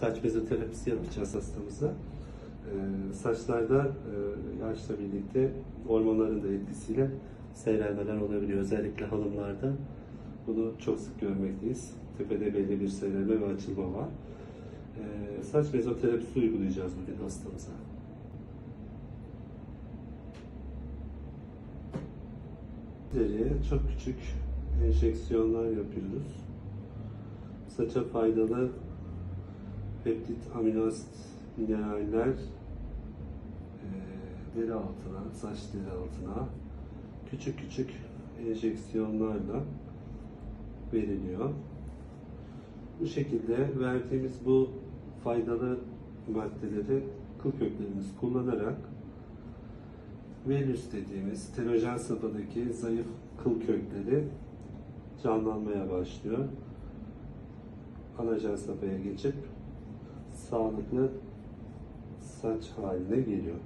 saç mezoterapisi yapacağız hastamıza. Ee, saçlarda e, yaşla birlikte hormonların da etkisiyle seyrelmeler olabiliyor. Özellikle hanımlarda bunu çok sık görmekteyiz. Tepede belli bir seyrelme ve açılma var. Ee, saç mezoterapisi uygulayacağız bugün hastamıza. İleriye çok küçük enjeksiyonlar yapıyoruz. Saça faydalı peptit, amino asit, mineraller e, deri altına, saç deri altına küçük küçük enjeksiyonlarla veriliyor. Bu şekilde verdiğimiz bu faydalı maddeleri kıl köklerimiz kullanarak Venüs dediğimiz telojen safhadaki zayıf kıl kökleri canlanmaya başlıyor. Anajen safhaya geçip sağlıklı saç haline geliyor.